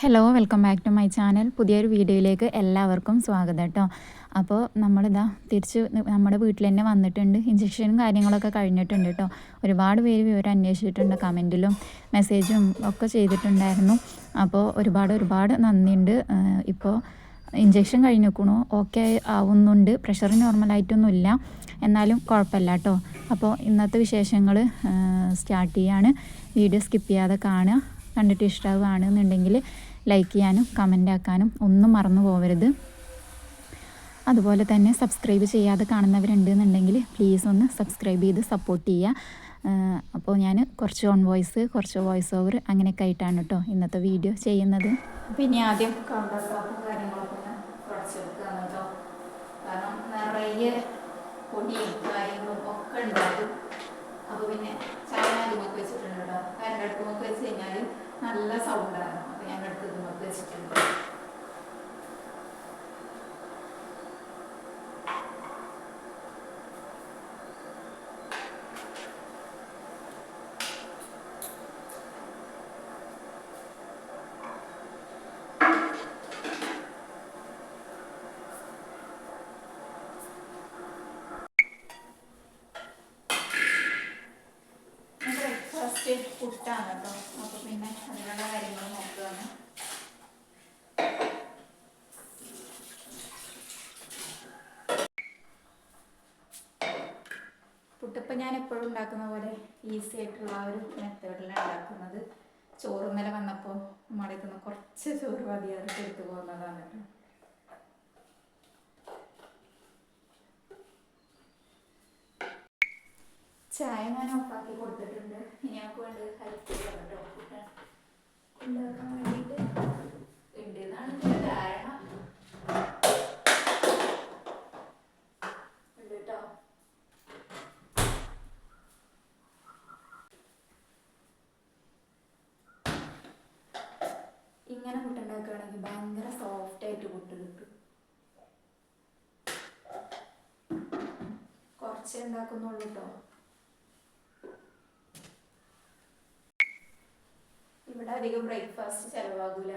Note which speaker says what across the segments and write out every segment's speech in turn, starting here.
Speaker 1: Hello welcome back to my channel പുതിയൊരു വീഡിയോയിലേക്ക് എല്ലാവർക്കും സ്വാഗതം കേട്ടോ. അപ്പോൾ നമ്മളിതാ തിരിച്ച് നമ്മുടെ വീട്ടിൽ തന്നെ വന്നിട്ടുണ്ട്. ഇഞ്ചക്ഷനും കാര്യങ്ങളൊക്കെ കഴിഞ്ഞിട്ടുണ്ട് കേട്ടോ. ഒരുപാട് പേര് വിവരം അന്വേഷിച്ചിട്ടുണ്ട് കമന്റിലും മെസ്സേജും ഒക്കെ ചെയ്തിട്ടുണ്ടായിരുന്നു. അപ്പോൾ ഒരുപാട് ഒരുപാട് നന്ദിയുണ്ട്. ഇപ്പോൾ ഇഞ്ചക്ഷൻ കഴിഞ്ഞിരിക്കണു. ഓക്കെ ആവുന്നുണ്ട്. പ്രഷർ നോർമലായിട്ടൊന്നുമില്ല എന്നാലും കുഴപ്പമില്ല കേട്ടോ. അപ്പോൾ ഇന്നത്തെ വിശേഷങ്ങൾ സ്റ്റാർട്ട് ചെയ്യാണ്. വീഡിയോ സ്കിപ്പ് ചെയ്യാതെ കാണുക. കണ്ടിട്ട് ഇഷ്ടമാവുകയാണെന്നുണ്ടെങ്കിൽ ലൈക്ക് ചെയ്യാനും കമന്റ് ആക്കാനും ഒന്നും മറന്നു പോകരുത് അതുപോലെ തന്നെ സബ്സ്ക്രൈബ് ചെയ്യാതെ കാണുന്നവരുണ്ട് എന്നുണ്ടെങ്കിൽ പ്ലീസ് ഒന്ന് സബ്സ്ക്രൈബ് ചെയ്ത് സപ്പോർട്ട് ചെയ്യുക. അപ്പോൾ ഞാൻ കുറച്ച് ഓൺ വോയിസ് കുറച്ച് വോയിസ് ഓവർ അങ്ങനെയൊക്കെ ആയിട്ടാണ് കേട്ടോ ഇന്നത്തെ വീഡിയോ ചെയ്യുന്നത്. പിന്നെ ആദ്യം കൗണ്ടർ ടോപ്പും കാര്യങ്ങളൊക്കെ കുറച്ചെടുക്കുകയാണ് കേട്ടോ കാരണം നിറയെ പൊടിയും കാര്യങ്ങളും ഒക്കെ ഉണ്ടാകും. അപ്പോൾ പിന്നെ ചായ അതുമൊക്കെ വെച്ചിട്ടുണ്ട് കേട്ടോ കരണ്ട് അടുപ്പമൊക്കെ വെച്ച് കഴിഞ്ഞാൽ നല്ല സൗണ്ടാണ് അപ്പോൾ ഞാൻ അടുത്ത് ഇതുമൊക്കെ വെച്ചിട്ടുണ്ട് ബ്രേക്ക്ഫാസ്റ്റ് പുട്ടാണ് കേട്ടോ പുട്ടിപ്പം ഞാൻ എപ്പോഴും ഉണ്ടാക്കുന്ന പോലെ ഈസി ആയിട്ടുള്ള ആ ഒരു മെത്തേഡിലാണ് ഉണ്ടാക്കുന്നത്. ചോറ് ഇന്നലെ വന്നപ്പോൾ മടക്കുന്ന കുറച്ച് ചോറ് മതിയായിട്ട് എടുത്തു പോകുന്നതാണ് ചായ ഞാൻ ഓഫാക്കി കൊടുത്തിട്ടുണ്ട്. ഇനി നമുക്ക് വേണ്ടത് കേട്ടോ. ഉണ്ടാക്കാൻ വേണ്ടിയിട്ട് ഉണ്ട് എന്നാണ് എന്റെ ധാരണ ഉണ്ട് കേട്ടോ ഇങ്ങനെ പുട്ടുണ്ടാക്കുകയാണെങ്കിൽ ഭയങ്കര സോഫ്റ്റ് ആയിട്ട് പുട്ട് കിട്ടും. കുറച്ചേ ഉണ്ടാക്കുന്നുള്ളൂ കേട്ടോ ഇവിടെ അധികം ബ്രേക്ക്ഫാസ്റ്റ് ചെലവാകൂല.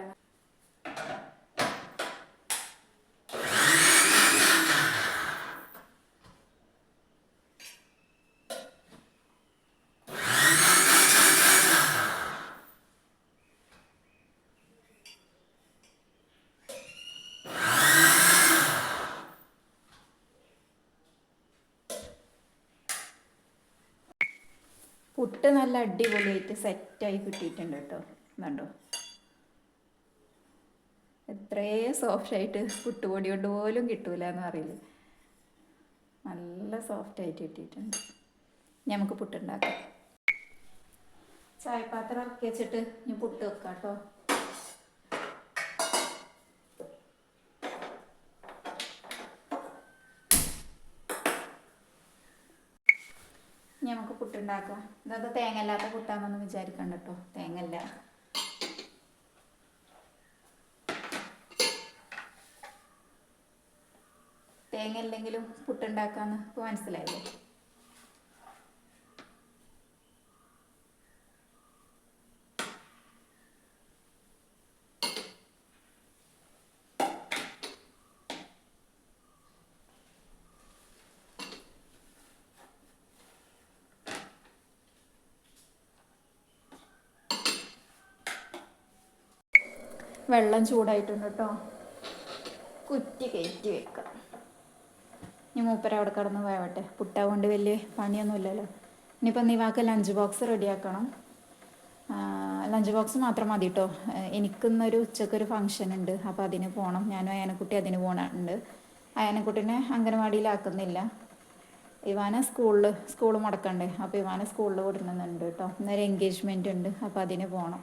Speaker 1: പുട്ട് നല്ല അടിപൊളിയായിട്ട് സെറ്റായി കിട്ടിയിട്ടുണ്ട് കേട്ടോ. കണ്ടോ? എത്രയേ സോഫ്റ്റ് ആയിട്ട് പുട്ടുപൊടി കൊണ്ട് പോലും കിട്ടൂല എന്ന് അറിയില്ല നല്ല സോഫ്റ്റ് ആയിട്ട് കിട്ടിയിട്ടുണ്ട്. ഇനി നമുക്ക് പുട്ടുണ്ടാക്കാം. ചായപാത്രം ഇറക്കി വെച്ചിട്ട് ഞാൻ പുട്ട് വെക്കാം കേട്ടോ ഇനി നമുക്ക് പുട്ടുണ്ടാക്കാം ഇതൊക്കെ തേങ്ങ അല്ലാത്ത പുട്ടാന്നൊന്നും വിചാരിക്കണ്ട കേട്ടോ തേങ്ങ അല്ല തേങ്ങ ഇല്ലെങ്കിലും പുട്ടുണ്ടാക്കാന്ന് ഇപ്പോൾ മനസ്സിലായില്ലേ? വെള്ളം ചൂടായിട്ടുണ്ട് കേട്ടോ. കുറ്റി കയറ്റി വെക്കാം. ഇനി മൂപ്പര അവിടെ കടന്ന് വേവട്ടെ പുട്ട കൊണ്ട് വലിയ പണിയൊന്നുമില്ലല്ലോ. ഇനിയിപ്പോൾ നീ വാക്ക് ലഞ്ച് ബോക്സ് റെഡിയാക്കണം. ലഞ്ച് ബോക്സ് മാത്രം മതി കേട്ടോ. എനിക്കിന്നൊരു ഉച്ചക്കൊരു ഫംഗ്ഷൻ ഉണ്ട്. അപ്പോൾ അതിന് പോകണം ഞാനും അയനക്കുട്ടി അതിന് പോകണുണ്ട് അയനക്കുട്ടിനെ അംഗനവാടിയിലാക്കുന്നില്ല ഇവാന സ്കൂളിൽ സ്കൂൾ മുടക്കണ്ടേ. അപ്പോൾ ഇവാനെ സ്കൂളിൽ വിടുന്നുണ്ട് കേട്ടോ. ഇന്നൊരു എൻഗേജ്മെന്റ് ഉണ്ട്. അപ്പോൾ അതിന് പോകണം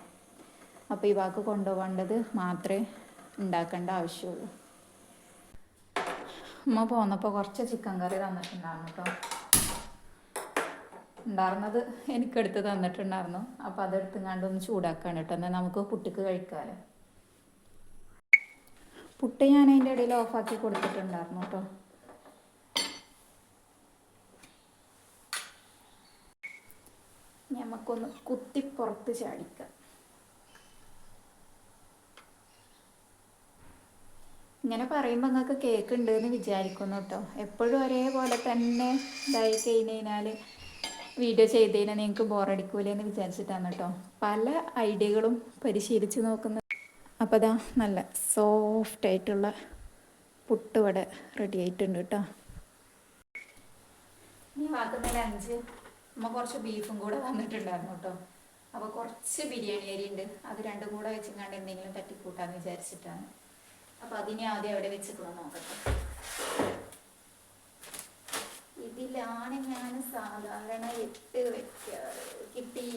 Speaker 1: അപ്പോൾ ഇവാക്ക് കൊണ്ടുപോകേണ്ടത് മാത്രമേ ഉണ്ടാക്കേണ്ട ആവശ്യമുള്ളൂ. അമ്മ പോന്നപ്പോൾ കുറച്ച് ചിക്കൻ കറി തന്നിട്ടുണ്ടായിരുന്നു കേട്ടോ ഉണ്ടായിരുന്നത് എനിക്കെടുത്ത് തന്നിട്ടുണ്ടായിരുന്നു. അപ്പോൾ അതെടുത്ത് കണ്ടൊന്ന് ചൂടാക്കാണ് കേട്ടോ എന്നാൽ നമുക്ക് പുട്ടിക്ക് കഴിക്കാമല്ലോ പുട്ട് ഞാൻ അതിന്റെ ഇടയിൽ ഓഫാക്കി കൊടുത്തിട്ടുണ്ടായിരുന്നു കേട്ടോ നമുക്കൊന്ന് കുത്തി പുറത്ത് ചാടിക്കാം. ഇങ്ങനെ പറയുമ്പോൾ നിങ്ങൾക്ക് കേക്ക് ഉണ്ട് എന്ന് വിചാരിക്കുന്നു കേട്ടോ എപ്പോഴും ഒരേപോലെ തന്നെ ഇതായി കഴിഞ്ഞ് കഴിഞ്ഞാൽ വീഡിയോ ചെയ്ത് കഴിഞ്ഞാൽ നിങ്ങൾക്ക് ബോറടിക്കൂലേ എന്ന് വിചാരിച്ചിട്ടാണ് കേട്ടോ പല ഐഡിയകളും പരിശീലിച്ച് നോക്കുന്നത് അപ്പോൾ അതാ നല്ല സോഫ്റ്റ് ആയിട്ടുള്ള പുട്ടുവട റെഡി ആയിട്ടുണ്ട് കേട്ടോ ഇനി വാക്കുന്നതിൽ അഞ്ച്. നമ്മൾ കുറച്ച് ബീഫും കൂടെ വന്നിട്ടുണ്ടായിരുന്നു കേട്ടോ അപ്പോൾ കുറച്ച് ബിരിയാണി അരി ഉണ്ട്. അത് രണ്ടും കൂടെ വെച്ചിങ്ങാണ്ട് എന്തെങ്കിലും തട്ടിക്കൂട്ടാന്ന് വിചാരിച്ചിട്ടാണ്. അപ്പോൾ അതിനെ ആദ്യം അവിടെ വെച്ചിട്ട് നോക്കട്ടെ. ഇതിലാണ് ഞാൻ സാധാരണ എട്ട് വെക്കാറ്. കിട്ടി.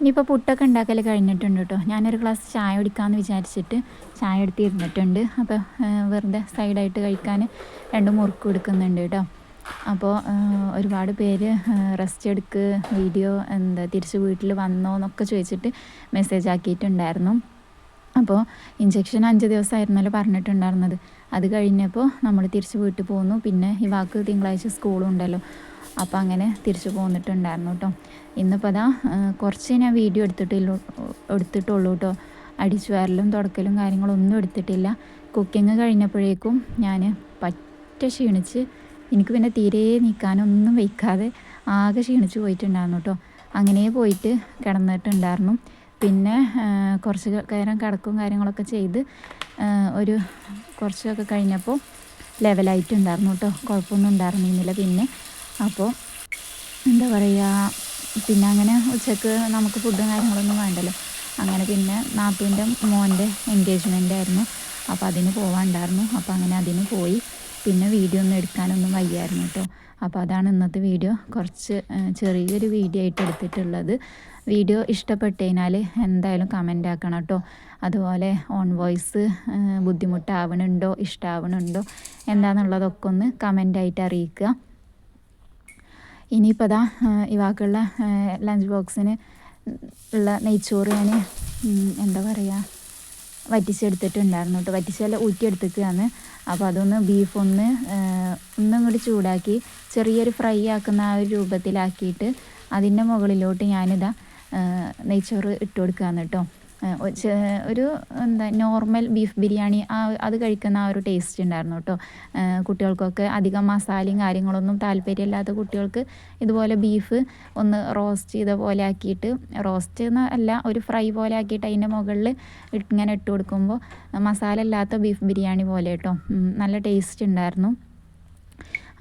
Speaker 1: ഇനിയിപ്പോൾ പുട്ടൊക്കെ ഉണ്ടാക്കൽ കഴിഞ്ഞിട്ടുണ്ട് കേട്ടോ ഞാനൊരു ഗ്ലാസ് ചായ കുടിക്കാമെന്ന് വിചാരിച്ചിട്ട് ചായ എടുത്തിരുന്നിട്ടുണ്ട്. അപ്പോൾ വെറുതെ സൈഡായിട്ട് കഴിക്കാൻ രണ്ട് മുറുക്ക് കൊടുക്കുന്നുണ്ട് കേട്ടോ അപ്പോൾ ഒരുപാട് പേര് റെസ്റ്റ് എടുക്ക് വീഡിയോ എന്താ തിരിച്ച് വീട്ടിൽ വന്നോ എന്നൊക്കെ ചോദിച്ചിട്ട് മെസ്സേജ് ആക്കിയിട്ടുണ്ടായിരുന്നു. അപ്പോൾ ഇഞ്ചക്ഷൻ അഞ്ച് ദിവസമായിരുന്നല്ലോ പറഞ്ഞിട്ടുണ്ടായിരുന്നത്. അത് കഴിഞ്ഞപ്പോൾ നമ്മൾ തിരിച്ച് വീട്ടിൽ പോന്നു. പിന്നെ ഈ വാക്ക് തിങ്കളാഴ്ച സ്കൂളും ഉണ്ടല്ലോ. അപ്പോൾ അങ്ങനെ തിരിച്ചു പോന്നിട്ടുണ്ടായിരുന്നു കേട്ടോ ഇന്നിപ്പോൾ അതാ കുറച്ച് ഞാൻ വീഡിയോ എടുത്തിട്ടില്ല എടുത്തിട്ടുള്ളൂ കേട്ടോ അടിച്ചു വരലും തുടക്കലും കാര്യങ്ങളൊന്നും എടുത്തിട്ടില്ല. കുക്കിംഗ് കഴിഞ്ഞപ്പോഴേക്കും ഞാൻ പറ്റ ക്ഷീണിച്ച് എനിക്ക് പിന്നെ തീരെ നിൽക്കാനൊന്നും വയ്ക്കാതെ ആകെ ക്ഷീണിച്ച് പോയിട്ടുണ്ടായിരുന്നു കേട്ടോ അങ്ങനെ പോയിട്ട് കിടന്നിട്ടുണ്ടായിരുന്നു. പിന്നെ കുറച്ച് നേരം കിടക്കും കാര്യങ്ങളൊക്കെ ചെയ്ത് ഒരു കുറച്ചൊക്കെ കഴിഞ്ഞപ്പോൾ ലെവലായിട്ടുണ്ടായിരുന്നു കേട്ടോ കുഴപ്പമൊന്നും ഉണ്ടായിരുന്നില്ല. പിന്നെ അപ്പോൾ എന്താ പറയുക പിന്നെ അങ്ങനെ ഉച്ചയ്ക്ക് നമുക്ക് ഫുഡും കാര്യങ്ങളൊന്നും വേണ്ടല്ലോ. അങ്ങനെ പിന്നെ നാത്തൂന്റെ മോന്റെ എൻഗേജ്മെന്റ് ആയിരുന്നു. അപ്പോൾ അതിന് പോവാണ്ടായിരുന്നു. അപ്പോൾ അങ്ങനെ അതിന് പോയി. പിന്നെ വീഡിയോ ഒന്നും എടുക്കാനൊന്നും വയ്യായിരുന്നു കേട്ടോ അപ്പോൾ അതാണ് ഇന്നത്തെ വീഡിയോ കുറച്ച് ചെറിയൊരു വീഡിയോ ആയിട്ട് എടുത്തിട്ടുള്ളത്. വീഡിയോ ഇഷ്ടപ്പെട്ടതിനാൽ എന്തായാലും കമന്റ് ആക്കണം കേട്ടോ അതുപോലെ ഓൺ വോയിസ് ബുദ്ധിമുട്ടാവണുണ്ടോ ഇഷ്ടമാവണുണ്ടോ എന്താണെന്നുള്ളതൊക്കെ ഒന്ന് കമന്റായിട്ട് അറിയിക്കുക. ഇനിയിപ്പോൾ അതാ ഇവാക്കുള്ള ലഞ്ച് ബോക്സിന് ഉള്ള നെയ്ച്ചോറ് ഞാൻ എന്താ പറയുക വറ്റിച്ചെടുത്തിട്ടുണ്ടായിരുന്നു കേട്ടോ വറ്റിച്ചല്ല ഊറ്റിയെടുത്തിക്കുകയാണ്. അപ്പോൾ അതൊന്ന് ബീഫ് ഒന്ന് ഒന്നും കൂടി ചൂടാക്കി ചെറിയൊരു ഫ്രൈ ആക്കുന്ന ആ ഒരു രൂപത്തിലാക്കിയിട്ട് അതിന്റെ മുകളിലോട്ട് ഞാനിതാ നെയ്ച്ചോറ് ഇട്ട് കൊടുക്കുകയാണ് കേട്ടോ. ഒരു എന്താ നോർമൽ ബീഫ് ബിരിയാണി ആ അത് കഴിക്കുന്ന ആ ഒരു ടേസ്റ്റ് ഉണ്ടായിരുന്നു കേട്ടോ കുട്ടികൾക്കൊക്കെ അധികം മസാലയും കാര്യങ്ങളൊന്നും താല്പര്യമില്ലാത്ത കുട്ടികൾക്ക് ഇതുപോലെ ബീഫ് ഒന്ന് റോസ്റ്റ് ചെയ്ത പോലെ ആക്കിയിട്ട് റോസ്റ്റ് അല്ല ഒരു ഫ്രൈ പോലെ ആക്കിയിട്ട് അതിന്റെ മുകളിൽ ഇങ്ങനെ ഇട്ട് കൊടുക്കുമ്പോൾ മസാല ഇല്ലാത്ത ബീഫ് ബിരിയാണി പോലെ കേട്ടോ നല്ല ടേസ്റ്റ് ഉണ്ടായിരുന്നു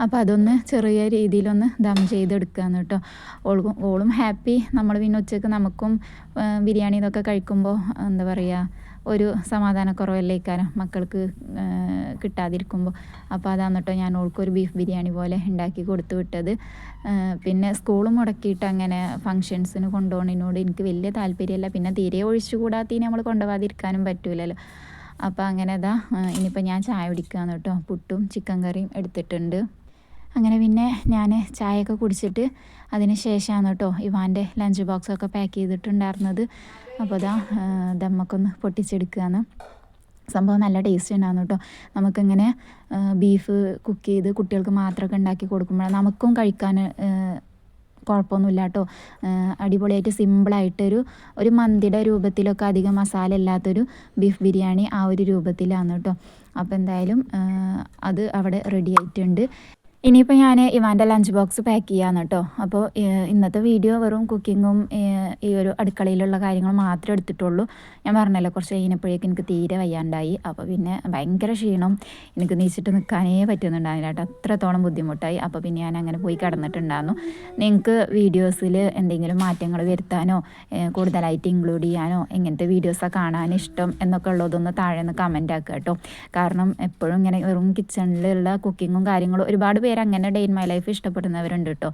Speaker 1: അപ്പോൾ അതൊന്ന് ചെറിയ രീതിയിലൊന്ന് ദം ചെയ്തെടുക്കുകയെന്ന് കേട്ടോ. ഓൾക്കും ഓളും ഹാപ്പി. നമ്മൾ പിന്നെ ഉച്ചയ്ക്ക് നമുക്കും ബിരിയാണി ഇതൊക്കെ കഴിക്കുമ്പോൾ എന്താ പറയുക ഒരു സമാധാനക്കുറവല്ലേ ഇക്കാരം മക്കൾക്ക് കിട്ടാതിരിക്കുമ്പോൾ അപ്പോൾ അതാണ് കേട്ടോ ഞാൻ ഓൾക്കൊരു ബീഫ് ബിരിയാണി പോലെ ഉണ്ടാക്കി കൊടുത്തു വിട്ടത്. പിന്നെ സ്കൂളും മുടക്കിയിട്ട് അങ്ങനെ ഫങ്ഷൻസിന് കൊണ്ടുപോകുന്നതിനോട് എനിക്ക് വലിയ താല്പര്യമില്ല. പിന്നെ തീരെ ഒഴിച്ചുകൂടാത്തതിന് നമ്മൾ കൊണ്ടുപോകാതിരിക്കാനും പറ്റൂലല്ലോ. അപ്പോൾ അങ്ങനെ അതാ ഇനിയിപ്പോൾ ഞാൻ ചായ കുടിക്കുകയാണ് കേട്ടോ. പുട്ടും ചിക്കൻ കറിയും എടുത്തിട്ടുണ്ട്. അങ്ങനെ പിന്നെ ഞാൻ ചായയൊക്കെ കുടിച്ചിട്ട് അതിന് ശേഷമാണ് കേട്ടോ ഇവാന്റെ ലഞ്ച് ബോക്സൊക്കെ പാക്ക് ചെയ്തിട്ടുണ്ടായിരുന്നത്. അപ്പോൾ അതാ ദമ്മക്കൊന്ന് പൊട്ടിച്ചെടുക്കുകയാണ് സംഭവം നല്ല ടേസ്റ്റ് ഉണ്ടാകുന്നു കേട്ടോ നമുക്കിങ്ങനെ ബീഫ് കുക്ക് ചെയ്ത് കുട്ടികൾക്ക് മാത്രമൊക്കെ ഉണ്ടാക്കി കൊടുക്കുമ്പോൾ നമുക്കും കഴിക്കാൻ കുഴപ്പമൊന്നുമില്ല കേട്ടോ അടിപൊളിയായിട്ട് സിമ്പിളായിട്ടൊരു ഒരു മന്തിയുടെ രൂപത്തിലൊക്കെ അധികം മസാല ഇല്ലാത്തൊരു ബീഫ് ബിരിയാണി ആ ഒരു രൂപത്തിലാണ് കേട്ടോ അപ്പോൾ എന്തായാലും അത് അവിടെ റെഡി ആയിട്ടുണ്ട്. ഇനിയിപ്പോൾ ഞാൻ ഇവാന്റെ ലഞ്ച് ബോക്സ് പാക്ക് ചെയ്യാന്ന് കേട്ടോ അപ്പോൾ ഇന്നത്തെ വീഡിയോ വെറും കുക്കിങ്ങും ഈ ഒരു അടുക്കളയിലുള്ള കാര്യങ്ങൾ മാത്രമേ എടുത്തിട്ടുള്ളൂ. ഞാൻ പറഞ്ഞല്ലോ കുറച്ച് കഴിഞ്ഞപ്പോഴേക്കും എനിക്ക് തീരെ വയ്യാണ്ടായി. അപ്പോൾ പിന്നെ ഭയങ്കര ക്ഷീണം. എനിക്ക് നീച്ചിട്ട് നിൽക്കാനേ പറ്റുന്നുണ്ടായിരുന്നില്ല കേട്ടോ. അത്രത്തോളം ബുദ്ധിമുട്ടായി. അപ്പോൾ പിന്നെ ഞാൻ അങ്ങനെ പോയി കിടന്നിട്ടുണ്ടായിരുന്നു. നിങ്ങൾക്ക് വീഡിയോസിൽ എന്തെങ്കിലും മാറ്റങ്ങൾ വരുത്താനോ കൂടുതലായിട്ട് ഇൻക്ലൂഡ് ചെയ്യാനോ എങ്ങനത്തെ വീഡിയോസൊക്കെ കാണാൻ ഇഷ്ടം എന്നൊക്കെ ഉള്ളതൊന്ന് താഴെ നിന്ന് കമന്റ് ആക്കുക കേട്ടോ കാരണം എപ്പോഴും ഇങ്ങനെ വെറും കിച്ചണിലുള്ള കുക്കിങ്ങും കാര്യങ്ങളും ഒരുപാട് പേര് അങ്ങനെ ഡേ ഇൻ മൈ ലൈഫ് ഇഷ്ടപ്പെടുന്നവരുണ്ട് കേട്ടോ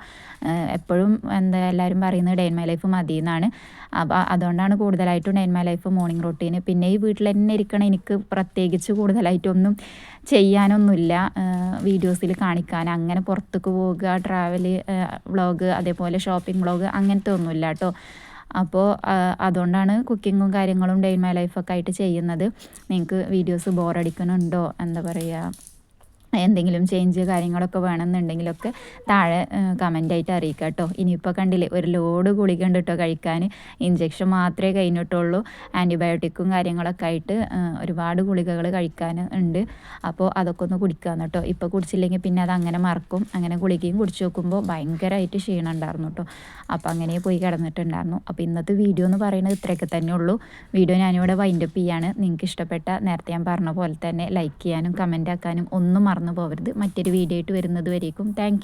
Speaker 1: എപ്പോഴും എന്താ എല്ലാവരും പറയുന്നത് ഡേ ഇൻ മൈ ലൈഫ് മതി എന്നാണ് അപ്പോൾ അതുകൊണ്ടാണ് കൂടുതലായിട്ടും day in my life morning റൊട്ടീന് പിന്നെ ഈ വീട്ടിൽ തന്നെ ഇരിക്കണം എനിക്ക് പ്രത്യേകിച്ച് കൂടുതലായിട്ടൊന്നും ചെയ്യാനൊന്നുമില്ല. വീഡിയോസിൽ കാണിക്കാൻ. അങ്ങനെ പുറത്തേക്ക് പോവുക ട്രാവൽ വ്ളോഗ് അതേപോലെ ഷോപ്പിംഗ് വ്ളോഗ് അങ്ങനത്തെ ഒന്നുമില്ല കേട്ടോ അപ്പോൾ അതുകൊണ്ടാണ് കുക്കിങ്ങും കാര്യങ്ങളും ഡേ ഇൻ മൈ ലൈഫൊക്കെ ആയിട്ട് ചെയ്യുന്നത്. നിങ്ങൾക്ക് വീഡിയോസ് ബോറടിക്കുന്നുണ്ടോ എന്താ പറയുക എന്തെങ്കിലും ചേഞ്ച് കാര്യങ്ങളൊക്കെ വേണമെന്നുണ്ടെങ്കിലൊക്കെ താഴെ കമന്റായിട്ട് അറിയിക്കുക കേട്ടോ ഇനിയിപ്പോൾ കണ്ടില്ലേ ഒരു ലോഡ് ഗുളിക ഉണ്ട് കേട്ടോ കഴിക്കാൻ. ഇഞ്ചക്ഷൻ മാത്രമേ കഴിഞ്ഞിട്ടുള്ളൂ. ആന്റിബയോട്ടിക്കും കാര്യങ്ങളൊക്കെ ആയിട്ട് ഒരുപാട് ഗുളികകൾ കഴിക്കാൻ ഉണ്ട്. അപ്പോൾ അതൊക്കെ ഒന്ന് കുടിക്കാമെന്ന് കേട്ടോ ഇപ്പോൾ കുടിച്ചില്ലെങ്കിൽ പിന്നെ അത് അങ്ങനെ മറക്കും. അങ്ങനെ ഗുളികയും കുടിച്ച് നോക്കുമ്പോൾ ഭയങ്കരമായിട്ട് ക്ഷീണം ഉണ്ടായിരുന്നു കേട്ടോ അപ്പോൾ അങ്ങനെ പോയി കിടന്നിട്ടുണ്ടായിരുന്നു. അപ്പോൾ ഇന്നത്തെ വീഡിയോ എന്ന് പറയുന്നത് ഇത്രയൊക്കെ തന്നെ ഉള്ളൂ. വീഡിയോ ഞാനിവിടെ വൈൻഡപ്പ് ചെയ്യാണ്. നിങ്ങൾക്ക് ഇഷ്ടപ്പെട്ട നേരത്തെ ഞാൻ പറഞ്ഞ പോലെ തന്നെ ലൈക്ക് ചെയ്യാനും കമന്റ് ആക്കാനും ഒന്നും മറന്നു പോകരുത് മറ്റൊരു വീഡിയോ ആയിട്ട് വരുന്നത് വരേക്കും. താങ്ക്